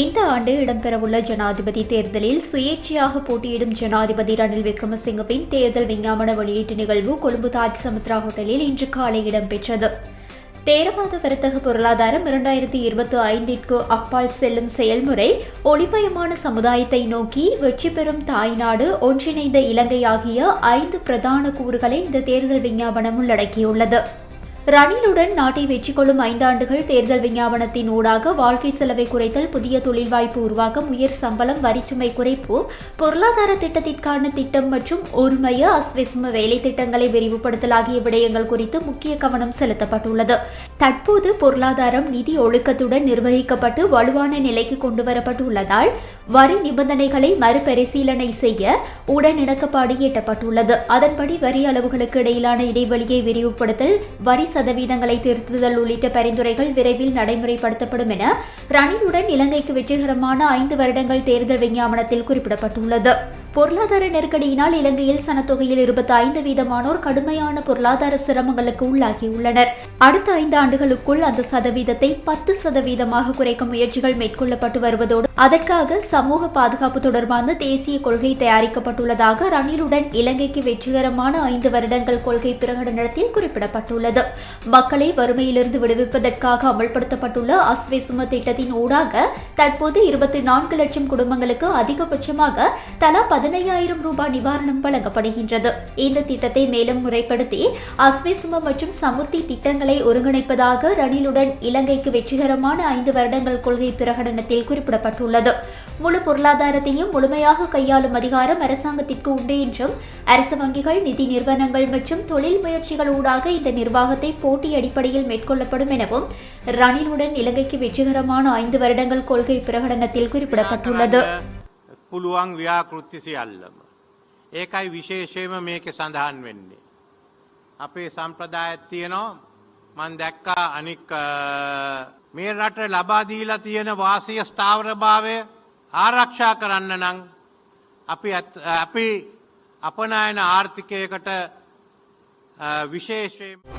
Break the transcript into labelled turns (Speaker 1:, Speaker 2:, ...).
Speaker 1: இந்த ஆண்டு இடம்பெறவுள்ள ஜனாதிபதி தேர்தலில் சுயேட்சையாக போட்டியிடும் ஜனாதிபதி ரணில் விக்ரமசிங்கவின் தேர்தல் விஞ்ஞாபன வெளியீட்டு நிகழ்வு கொழும்பு தாஜ் சமுத்ரா ஹோட்டலில் இன்று காலை இடம்பெற்றது. தேரவாத வர்த்தக பொருளாதாரம் இரண்டாயிரத்தி இருபத்தி ஐந்திற்கு அப்பால் செல்லும் செயல்முறை ஒளிமயமான சமுதாயத்தை நோக்கி வெற்றி பெறும் தாய்நாடு ஒன்றிணைந்த இலங்கை ஆகிய ஐந்து பிரதான கூறுகளை இந்த தேர்தல் விஞ்ஞாபனம் உள்ளடக்கியுள்ளது. ரணிலுடன் நாட்டை வெற்றி கொள்ளும் ஐந்தாண்டுகள் தேர்தல் விஞ்ஞாபனத்தின் ஊடாக வாழ்க்கை செலவை குறைத்தல் புதிய தொழில் வாய்ப்பு உருவாக்கம் உயர் சம்பளம் வரிச்சுமை குறைப்பு பொருளாதார திட்டத்திற்கான திட்டம் மற்றும் ஒருமைய அஸ்வெஸ்ம வேலை திட்டங்களை விரிவுபடுத்தல் ஆகிய விடயங்கள் குறித்து முக்கிய கவனம் செலுத்தப்பட்டுள்ளது. தற்போது பொருளாதாரம் நிதி ஒழுக்கத்துடன் நிர்வகிக்கப்பட்டு வலுவான நிலைக்கு கொண்டு வரப்பட்டுள்ளதால் வரி நிபந்தனைகளை மறுபரிசீலனை செய்ய உடனிணக்கப்பாடு எட்டப்பட்டுள்ளது. அதன்படி வரி அளவுகளுக்கு இடையிலான இடைவெளியை விரிவுபடுத்தல் வரி சதவீதங்களை திருத்துதல் உள்ளிட்ட பரிந்துரைகள் விரைவில் நடைமுறைப்படுத்தப்படும் என ரணிலுடன் இலங்கைக்கு வெற்றிகரமான ஐந்து வருடங்கள் தேர்தல் விஞ்ஞாபனத்தில் குறிப்பிடப்பட்டுள்ளது. பொருளாதார நெருக்கடியினால் இலங்கையில் சனத்தொகையில் இருபத்தி ஐந்து வீதமானோர் கடுமையான பொருளாதார சிரமங்களுக்கு உள்ளாகியுள்ளனர். அடுத்த ஐந்து ஆண்டுகளுக்குள் அந்த சதவீதத்தை பத்து சதவீதமாக குறைக்கும் முயற்சிகள் மேற்கொள்ளப்பட்டு வருவதோடு அதற்காக சமூக பாதுகாப்பு தொடர்பான தேசிய கொள்கை தயாரிக்கப்பட்டுள்ளதாக ரணிலுடன் இலங்கைக்கு வெற்றிகரமான ஐந்து வருடங்கள் கொள்கை பிரகடனத்தில் குறிப்பிடப்பட்டுள்ளது. மக்களை வறுமையிலிருந்து விடுவிப்பதற்காக அமல்படுத்தப்பட்டுள்ள அஸ்வே சும திட்டத்தின் ஊடாக தற்போது இருபத்தி நான்கு லட்சம் குடும்பங்களுக்கு அதிகபட்சமாக தலா பதினையாயிரம் ரூபாய் நிவாரணம் வழங்கப்படுகின்றது. இந்த திட்டத்தை மேலும் முறைப்படுத்தி அஸ்விசும மற்றும் சமுர்த்தி திட்டங்களை ஒருங்கிணைப்பதாக ரணிலுடன் இலங்கைக்கு வெற்றிகரமான ஐந்து வருடங்கள் கொள்கை பிரகடனத்தில் குறிப்பிடப்பட்டுள்ளது. முழு பொருளாதாரத்தையும் முழுமையாக கையாளும் அதிகாரம் அரசாங்கத்திற்கு உண்டு என்றும் அரசு வங்கிகள் நிதி நிறுவனங்கள் மற்றும் தொழில் முயற்சிகள் ஊடாக இந்த நிர்வாகத்தை போட்டி அடிப்படையில் மேற்கொள்ளப்படும் எனவும் ரணிலுடன் இலங்கைக்கு வெற்றிகரமான ஐந்து வருடங்கள் கொள்கை பிரகடனத்தில் குறிப்பிடப்பட்டுள்ளது.
Speaker 2: පුළුවන් ව්‍යාකෘති සියල්ලම. ඒකයි විශේෂයම මේක සඳහන් වෙන්නේ. අපේ සම්ප්‍රදායත් තියනවා මන් දැක්කා අනික් අ, මේ රට ලබාදීලා තියෙන වාසය ස්ථාවරභාවය ආරක්ෂා කරන්න නං අපි ඇත්- අපි අපනායන ආර්ථිකයකට අ, විශේෂයෙන්